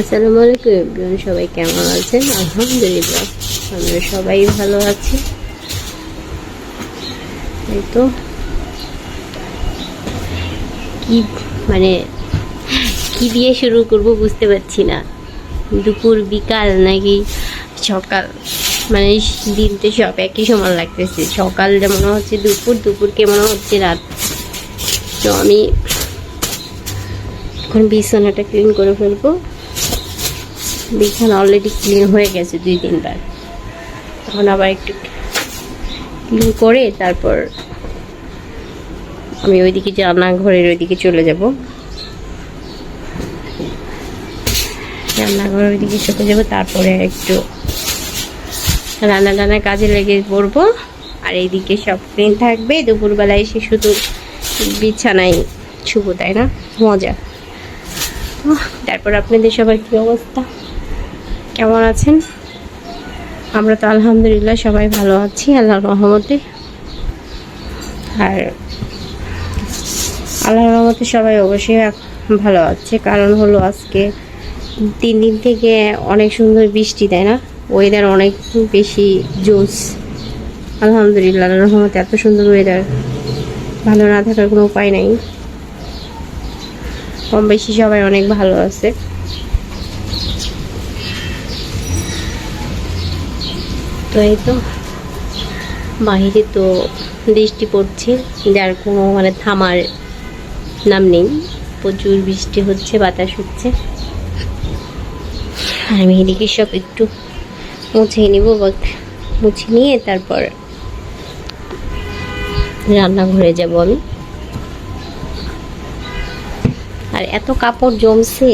আসসালামু আলাইকুম সবাই কেমন আছেন? আলহামদুলিল্লাহ, আমরা সবাই ভালো আছি। এই তো, কি মানে কি দিয়ে শুরু করব বুঝতে পারছি না। দুপুর, বিকাল নাকি সকাল? মানে দিনতে সব একই সমান লাগতেছে। সকাল যেমন হচ্ছে দুপুর দুপুরকে মনে হচ্ছে রাত। তো আমি এখন বিছানাটা ক্লিন করে ফেলব। বিছানা অলরেডি ক্লিন হয়ে গেছে দুই তিনবার এখন আবার একটু ক্লিন করে তারপর আমি ওইদিকে রান্নাঘরের ওইদিকে চলে যাব। রান্নাঘরের ওইদিকে চলে যাব, তারপরে একটু রান্না টান্নার কাজে লেগে পড়ব। আর এইদিকে সব ক্লিন থাকবে দুপুরবেলায় এসে শুধু বিছানায় শুভ তাই না? মজা। তারপর আপনাদের সবার কি অবস্থা? কেমন আছেন? আমরা তো আলহামদুলিল্লাহ সবাই ভালো আছি, আল্লাহর রহমতে। আর আল্লাহর রহমতে সবাই অবশ্যই ভালো আছে, কারণ হলো আজকে তিন দিন থেকে অনেক সুন্দর বৃষ্টি দেয় না? ওয়েদার অনেক বেশি জোস আলহামদুলিল্লাহ, আল্লাহর রহমতে এত সুন্দর ওয়েদার ভালো না থাকার কোনো উপায় নাই। কম বেশি সবাই অনেক ভালো আছে। তো এই তো বাহিরে তো বৃষ্টি পড়ছে, যার কোনো মানে থামার নাম নেই। প্রচুর বৃষ্টি হচ্ছে, বাতাস হচ্ছে। আর আমি এদিকে সব একটু মুছে নিব মুছে নিয়ে তারপর রান্নাঘরে যাব আমি। আর এত কাপড় জমছে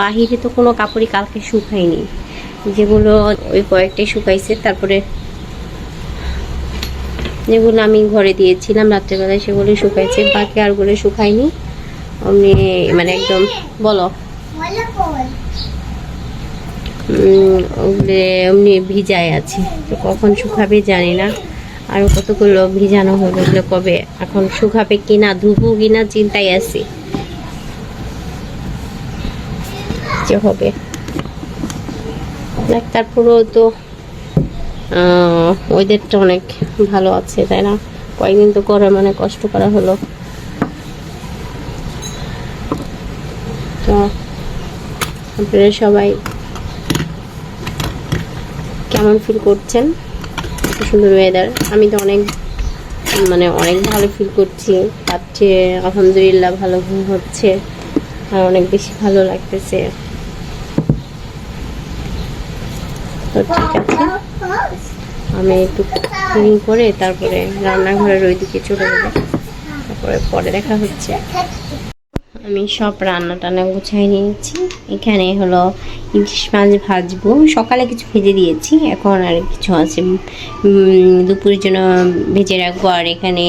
বাহিরে তো কোনো কাপড়ই কালকে শুকায়নি। যেগুলো ওই কয়েকটাই শুকাইছে, তারপরে যেগুলো আমি ঘরে দিয়েছিলাম রাত্রেবেলায় সেগুলো শুকাইছে, বাকি আরগুলো শুকায়নি। অমনি মানে একদম বলো। এমনি ভিজায় আছে। তো কখন শুকাবে জানি না। আর কতগুলো ভিজানো হবে ওগুলো কবে, এখন শুকাবে কিনা, ধুবো কিনা, চিন্তায় আছি। যে হবে। দেখ, তারপরেও তো ওয়েদারটা অনেক ভালো আছে, তাই না? কয়েকদিন তো করে মানে কষ্ট করা হলো। তো, আপনারা সবাই কেমন ফিল করছেন? সুন্দর ওয়েদার আমি তো অনেক মানে অনেক ভালো ফিল করছি। পাচ্ছে আলহামদুলিল্লাহ ভালো হচ্ছে। আর অনেক বেশি ভালো লাগতেছে। তো ঠিক আছে আমি একটু ক্লিন করে তারপরে রান্নাঘরের ওইদিকে চলে যাব। তারপরে পরে দেখা হচ্ছে। আমি সব রান্না টান্না গুছাই নিয়েছি। এখানে হলো ইলিশ মাছ ভাজবো। সকালে কিছু ভেজে দিয়েছি। এখন আর কিছু আছে। দুপুরের জন্য ভেজে রাখব। আর এখানে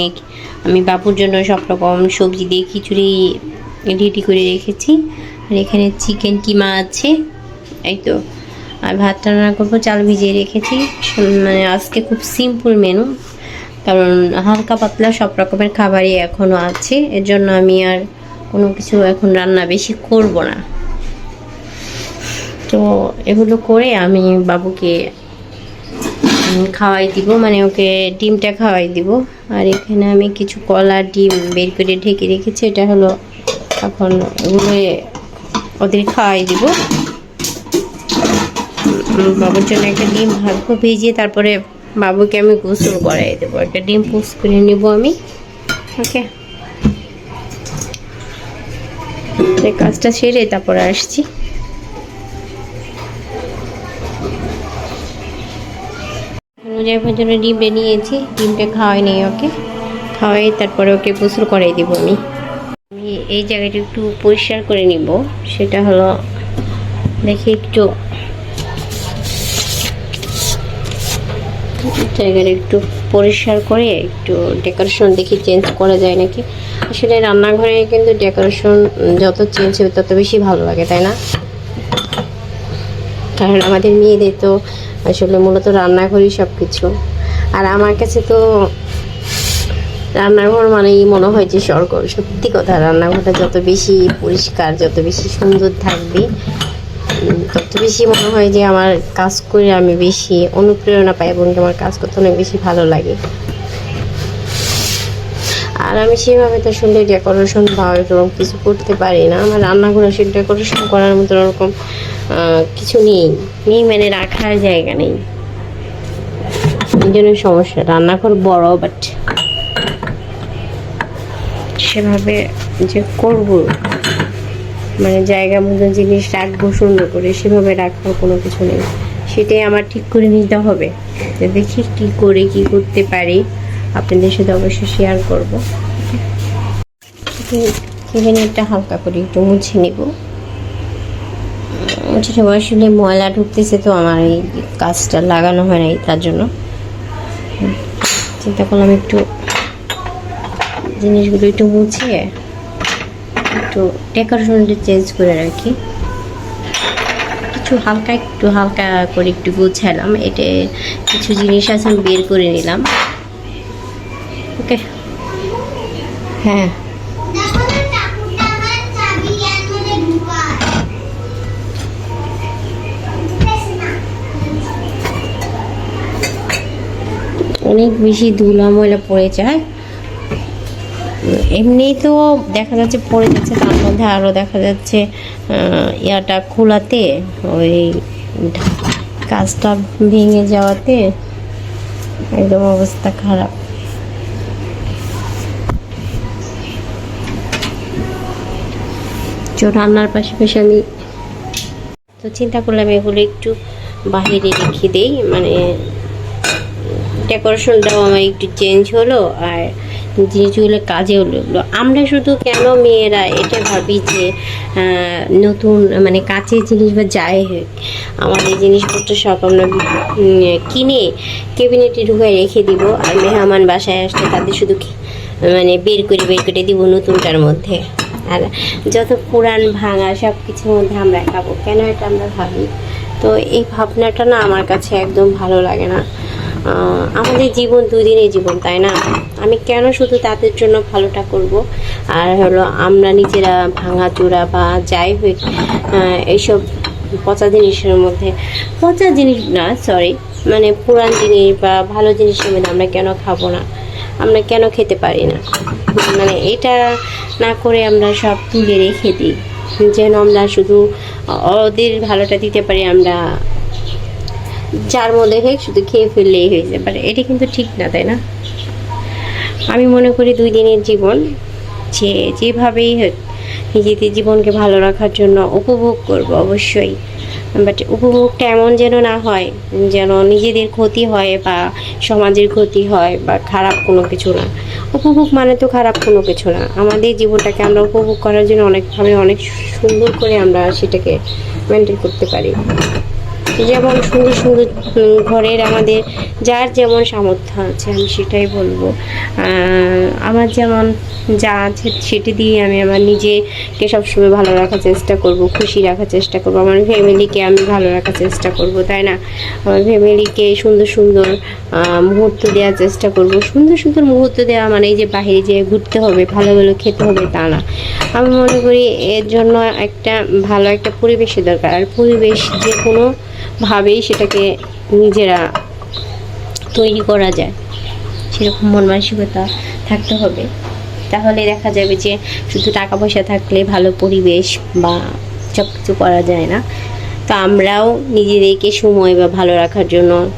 আমি বাবুর জন্য সব রকম সবজি দিয়ে খিচুড়ি রেডি করে রেখেছি। আর এখানে চিকেন কিমা আছে। এই তো। আর ভাত রান্না করব, চাল ভিজিয়ে রেখেছি। মানে আজকে খুব সিম্পল মেনু কারণ হালকা পাতলা সব রকমের খাবারই এখনও আছে। এর জন্য আমি আর কোনো কিছু এখন রান্না বেশি করব না। তো এগুলো করে আমি বাবুকে খাওয়াই দিব মানে ওকে ডিমটা খাওয়াই দিব। আর এখানে আমি কিছু কলা ডিম বের করে ঢেকে রেখেছি, এটা হলো এখন এগুলো ওদের খাওয়াই দিব। বাবুর জন্য একটা ডিম ভাজবো ভেজিয়ে তারপরে বাবুকে আমি গোসল করাই দেবো। একটা ডিম পোস্ট করে নিব আমি। ওকে? কাজটা সেরে তারপরে আসছি। জন্য ডিমটা নিয়েছি ডিমটা খাওয়াই নেই ওকে। খাওয়াই তারপরে ওকে গোসল করাই দিব আমি। আমি এই জায়গাটা একটু পরিষ্কার করে নিব। সেটা হলো দেখি একটু জায়গাটা একটু পরিষ্কার করে একটু ডেকোরেশন দেখি চেঞ্জ করা যায় নাকি? আসলে রান্নাঘরে কিন্তু ডেকোরেশন যত চেঞ্জ হবে তত বেশি ভালো লাগে, তাই না? কারণ আমাদের মেয়েদের তো আসলে মূলত রান্নাঘরই সব কিছু আর আমার কাছে তো রান্নাঘর মানেই মনে হয় যে স্বর্গ। সত্যি কথা, রান্নাঘরটা যত বেশি পরিষ্কার, যত বেশি সুন্দর থাকবে তত বেশি মনে হয় যে আমার কাজ করে আমি বেশি অনুপ্রেরণা পাই এবং আমার কাজ করতে অনেক বেশি ভালো লাগে। আর আমি সেভাবে তো আসলে ডেকোরেশন বা এরকম কিছু করতে পারি না। আমার রান্নাঘরে আসলে ডেকোরেশন করার মতো ওরকম কিছু নেই। নেই মানে রাখার জায়গা নেই। এই জন্য সমস্যা। রান্নাঘর বড় বাট সেভাবে যে করব মানে জায়গা মতো জিনিস রাখব, সুন্দর করে, সেভাবে রাখার কোনো কিছু নেই। সেটাই আমার ঠিক করে নিতে হবে। দেখি কি করে, কি করতে পারি। আপনাদের সাথে অবশ্যই শেয়ার করব। কিচেনটা হালকা করে একটু মুছে নিব। মুছে নেব আসলে ময়লা ঢুকতেছে তো আমার এই কাজটা লাগানো হয় নাই তার জন্য। চিন্তা করলাম একটু জিনিসগুলো একটু মুছিয়ে একটু ডেকোরেশনটা চেঞ্জ করে রাখি কিছু হালকা একটু হালকা করে একটু গুছালাম। এটা কিছু জিনিস আছে আমি বের করে নিলাম। ওকে। হ্যাঁ। অনেক বেশি ধুলা ময়লা পড়ে যায় এমনি তো দেখা যাচ্ছে পড়ে যাচ্ছে, তার মধ্যে আরও দেখা যাচ্ছে ইয়াটা খোলাতে, ওই কাজটা ভেঙে যাওয়াতে একদম অবস্থা খারাপ। তো রান্নার পাশাপাশি আমি তো চিন্তা করলাম এগুলো একটু বাহিরে রেখে দেই মানে ডেকোরেশনটাও আমার একটু চেঞ্জ হলো, আর জিনিসগুলো কাজে হলো আমরা শুধু কেন মেয়েরা এটা ভাবি যে নতুন মানে কাছের জিনিস বা যাই হোক আমাদের জিনিসপত্র সব আমরা কিনে ক্যাবিনেটে ঢুকে রেখে দিব আর মেহমান বাসায় আসলে তাদের শুধু মানে বের করে বের করে দিব নতুনটার মধ্যে। আর যত পুরান ভাঙা সব কিছুর মধ্যে আমরা খাব, কেন এটা আমরা ভাবি? তো এই ভাবনাটা না আমার কাছে একদম ভালো লাগে না। আমাদের জীবন দুদিনের জীবন, তাই না? আমি কেন শুধু তাদের জন্য ভালোটা করব? আর হলো আমরা নিজেরা ভাঙা চূড়া বা যাই হোক এইসব পচা জিনিসের মধ্যে, পচা জিনিস না সরি মানে পুরান জিনিস বা ভালো জিনিসের মধ্যে আমরা কেন খাব না? আমরা কেন খেতে পারি না? মানে এটা না করে আমরা সব তুলে রেখে দিই। যেন আমরা শুধু ওদের ভালোটা দিতে পারি, আমরা যার মধ্যে হোক শুধু খেয়ে ফেললেই হয়ে যায়। বাট এটা কিন্তু ঠিক না, তাই না? আমি মনে করি দুই দিনের জীবন যে যেভাবেই হোক, নিজেদের জীবনকে ভালো রাখার জন্য উপভোগ করব অবশ্যই। বাট উপভোগটা এমন যেন না হয়, যেন নিজেদের ক্ষতি হয় বা সমাজের ক্ষতি হয় বা খারাপ কোনো কিছু না। উপভোগ মানে তো খারাপ কোনো কিছু না। আমাদের জীবনটাকে আমরা উপভোগ করার জন্য অনেকভাবে অনেক সুন্দর করে আমরা সেটাকে মেনটেন করতে পারি। যেমন সুন্দর সুন্দর ঘরের আমাদের যার যেমন সামর্থ্য আছে, আমি সেটাই বলব। আমার যেমন যা আছে সেটি দিয়ে আমি আমার নিজেকে সবসময় ভালো রাখার চেষ্টা করব, খুশি রাখার চেষ্টা করব। আমার ফ্যামিলিকে আমি ভালো রাখার চেষ্টা করব, তাই না? আমার ফ্যামিলিকে সুন্দর সুন্দর মুহূর্ত দেওয়ার চেষ্টা করব। সুন্দর সুন্দর মুহূর্ত দেওয়া মানে এই যে বাইরে যেয়ে ঘুরতে হবে, ভালো ভালো খেতে হবে তা না। আমি মনে করি এর জন্য একটা ভালো একটা পরিবেশের দরকার। আর পরিবেশ যে কোনো ভাবেই সেটাকে নিজেরা তৈরি করা যায়। সেরকম মন মানসিকতা থাকতে হবে। তাহলে দেখা যাবে যে শুধু টাকা পয়সা থাকলে ভালো পরিবেশ বা সব কিছু করা যায় না। তো আমরাও নিজেদেরকে সময় বা ভালো রাখার জন্য,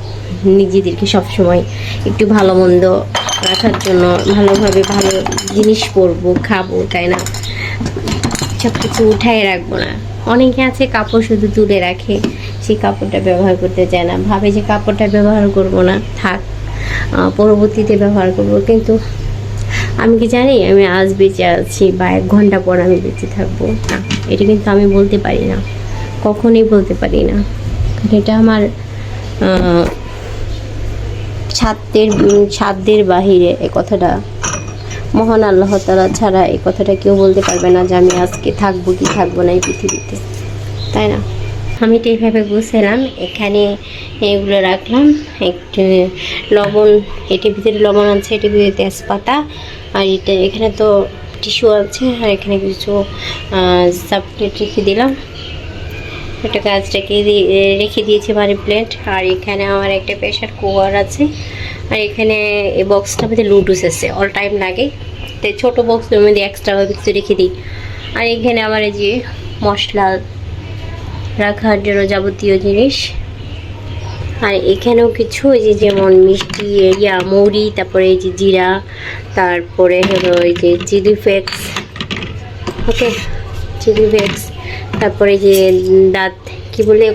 নিজেদেরকে সবসময় একটু ভালো মন্দ রাখার জন্য ভালোভাবে ভালো জিনিস পরবো, খাব, তাই না? সব কিছু উঠাই রাখব না। অনেকে আছে কাপড় শুধু তুলে রাখে সেই কাপড়টা ব্যবহার করতে চায় না। ভাবে যে কাপড়টা ব্যবহার করব না, থাক পরবর্তীতে ব্যবহার করব। কিন্তু আমি কি জানি, আমি আজ বেঁচে আছি বা এক ঘণ্টা পর আমি বেঁচে থাকব। না, এটা কিন্তু আমি বলতে পারি না। কখনোই বলতে পারি না। এটা আমার সাধ্যের সাধ্যের বাহিরে এ কথাটা মহান আল্লাহ তালা ছাড়া এই কথাটা কেউ বলতে পারবে না যে আমি আজকে থাকব কি থাকব না এই পৃথিবীতে। তাই না? আমি তো এইভাবে বুঝলাম এখানে এগুলো রাখলাম। একটু লবণ, এটির ভিতরে লবণ আছে, এটির ভিতরে তেজপাতা, আর এটা এখানে তো টিস্যু আছে, আর এখানে কিছু সাবপ্লেট রেখে দিলাম। একটা গাছ রেখে দিয়ে রেখে দিয়েছি মানি প্লেট। আর এখানে আমার একটা প্রেশার কুকার আছে। আর এখানে এই বক্সটার মধ্যে লুডুস আছে অল টাইম লাগে। তাই ছোটো বক্সের মধ্যে এক্সট্রা কিছু রেখে দিই। আর এখানে আমার এই যে মশলা রাখার জন্য যাবতীয় জিনিস। আর এখানেও কিছু, এই যে যেমন মিষ্টি, ইয়া মৌরি তারপরে এই যে জিরা, তারপরে হলো এই যে chilli flakes okay chilli flakes তারপরে যে দাঁত, কি বলে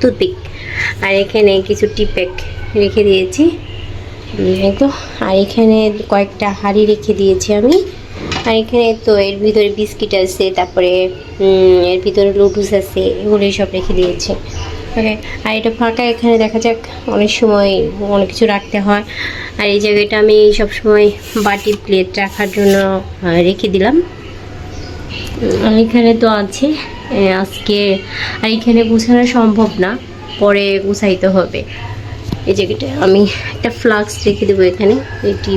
টুথপিক। আর এখানে কিছু টিপেক রেখে দিয়েছি। তো আর এখানে কয়েকটা হাঁড়ি রেখে দিয়েছি আমি। আর এখানে তো এর ভিতরে বিস্কিট আছে, তারপরে এর ভিতরে লুডুস আছে এগুলো সব রেখে দিয়েছি। ওকে, আর এটা ফাঁকা, এখানে দেখা যাক, অনেক সময় অনেক কিছু রাখতে হয়। আর এই জায়গাটা আমি সব সময় বাটি প্লেট রাখার জন্য রেখে দিলাম। এখানে তো আছে। আজকে আর এখানে গুছানো সম্ভব না। পরে গুছাইতে হবে। এই জায়গাটা আমি একটা ফ্লাক্স রেখে দেবো এখানে। এটি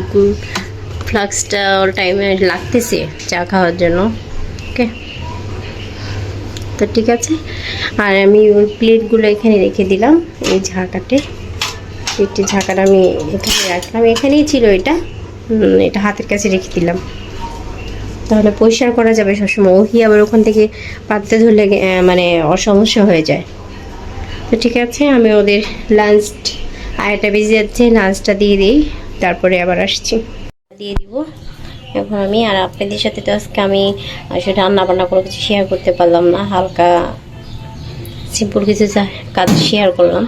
ফ্লাক্সটা অল টাইমে লাগতেছে চা খাওয়ার জন্য। ওকে? তো ঠিক আছে। আর আমি ওই প্লেটগুলো এখানে রেখে দিলাম এই ঝাঁকাতে। একটি ঝাঁকাটা আমি এখানে রাখলাম। এখানেই ছিল এটা। এটা হাতের কাছে রেখে দিলাম। তাহলে পরিষ্কার করা যাবে সবসময়। ওহি আবার ওখান থেকে পাততে ধরলে মানে অসমস্যা হয়ে যায়। তো ঠিক আছে, আমি ওদের লাঞ্চ আড়াইটা বেজে যাচ্ছে লাঞ্চটা দিয়ে দিই, তারপরে আবার আসছি। দিয়ে দিব। এখন আমি আর আপনাদের সাথে তো আজকে আমি আসলে রান্না বান্না করে কিছু শেয়ার করতে পারলাম না, হালকা সিম্পল কিছু কাজ শেয়ার করলাম।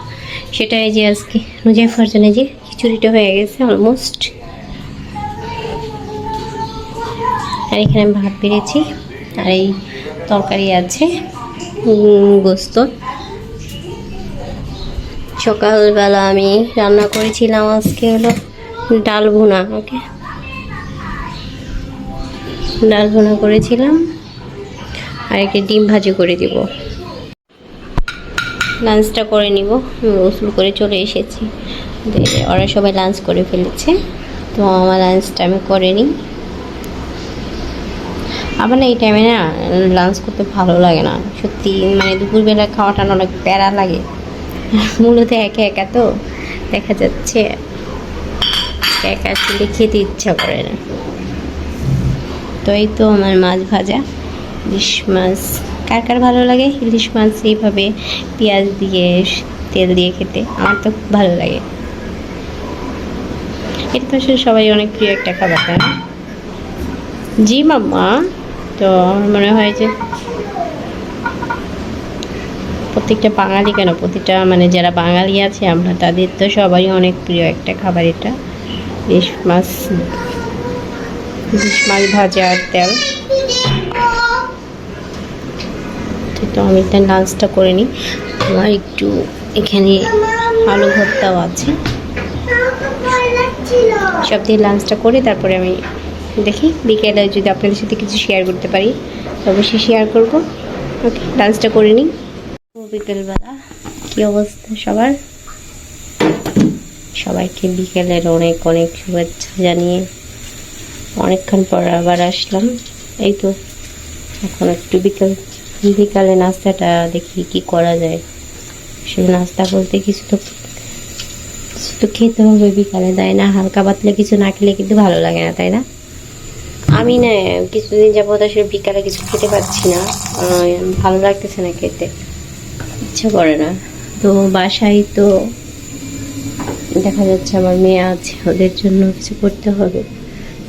সেটাই যে আজকে নুজাইফার জন্য যে খিচুড়িটা হয়ে গেছে অলমোস্ট আর এখানে আমি ভাত বেড়েছি। আর এই তরকারি আছে গোস্ত। সকালবেলা আমি রান্না করেছিলাম আজকে হলো ডাল ভুনা, ওকে? ডাল ভুনা করেছিলাম, আর একটা ডিম ভাজি করে দিব। লাঞ্চটা করে নিব গোসল করে চলে এসেছি। ওরা সবাই লাঞ্চ করে ফেলেছে, তো আমার লাঞ্চটা আমি করে নিই। আমার না এই টাইমে না লাঞ্চ করতে ভালো লাগে না। সত্যি মানে দুপুরবেলা খাওয়াটা অনেক প্যারা লাগে। মূলত একা একা তো, দেখা যাচ্ছে একা একা খেতে ইচ্ছা করে না। তো এই তো আমার মাছ ভাজা, ইলিশ মাছ। কার কার ভালো লাগে ইলিশ মাছ? এইভাবে পেঁয়াজ দিয়ে, তেল দিয়ে খেতে আমার তো খুব ভালো লাগে। এটা তো আসলে সবাই অনেক প্রিয় একটা খাবার, তাই না? জি মাম্মা। তো আমার মনে হয় যে প্রত্যেকটা বাঙালি কেন? প্রতিটা মানে যারা বাঙালি আছে, আমরা তাদের তো সবাই অনেক প্রিয় একটা খাবার এটা। ইলিশ মাছ ইলিশ মাছ ভাজা আর তেল। তো আমি তাই লাঞ্চটা করে নিই। আমার একটু এখানে আলু ভর্তাও আছে। সব দিয়ে লাঞ্চটা করে তারপরে আমি দেখি, বিকেলে যদি আপনাদের সাথে কিছু শেয়ার করতে পারি অবশ্যই শেয়ার করব। ওকে ডান্সটা করে নিই। বিকেলবেলা, কী অবস্থা সবার? সবাইকে বিকেলের অনেক অনেক শুভেচ্ছা জানিয়ে অনেকক্ষণ পর আবার আসলাম। এই তো, এখন একটু বিকেল, বিকালে নাস্তাটা দেখি কি করা যায়। শুধু নাস্তা বলতে কিছু তো কিছু তো খেতে হবে, বিকালে তাই না, হালকা পাতলা কিছু না খেলে কিন্তু ভালো লাগে না, তাই না? আমি না, কিছুদিন যাবত আসলে বিকালে কিছু খেতে পারছি না। ভালো লাগতেছে না খেতে। ইচ্ছা করে না। তো বাসায় তো দেখা যাচ্ছে আমার মেয়ে আছে, ওদের জন্য কিছু করতে হবে।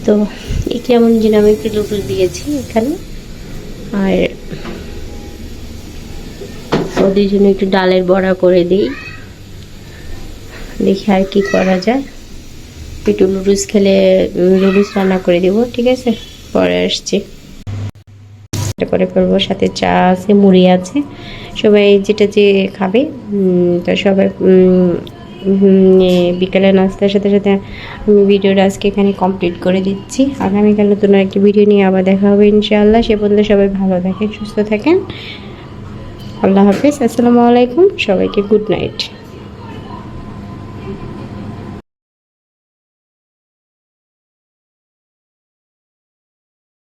তো এই কেমন যেন আমি একটু লুডুস দিয়েছি এখানে। আর ওদের জন্য একটু ডালের বড়া করে দিই। দেখি আর কি করা যায়। একটু লুডুস খেলে লুডুস রান্না করে দিব, ঠিক আছে? পরে আসছি। করে করব, সাথে চা আছে, মুড়ি আছে। সবাই যেটা যে খাবে তো সবাই বিকালে নাস্তার সাথে সাথে আমি ভিডিওটা আজকে এখানে কমপ্লিট করে দিচ্ছি। আগামীকাল নতুন একটি ভিডিও নিয়ে আবার দেখা হবে, ইনশাআল্লাহ। সে পর্যন্ত সবাই ভালো থাকেন, সুস্থ থাকেন। আল্লাহ হাফিজ, আসসালামু আলাইকুম। সবাইকে গুড নাইট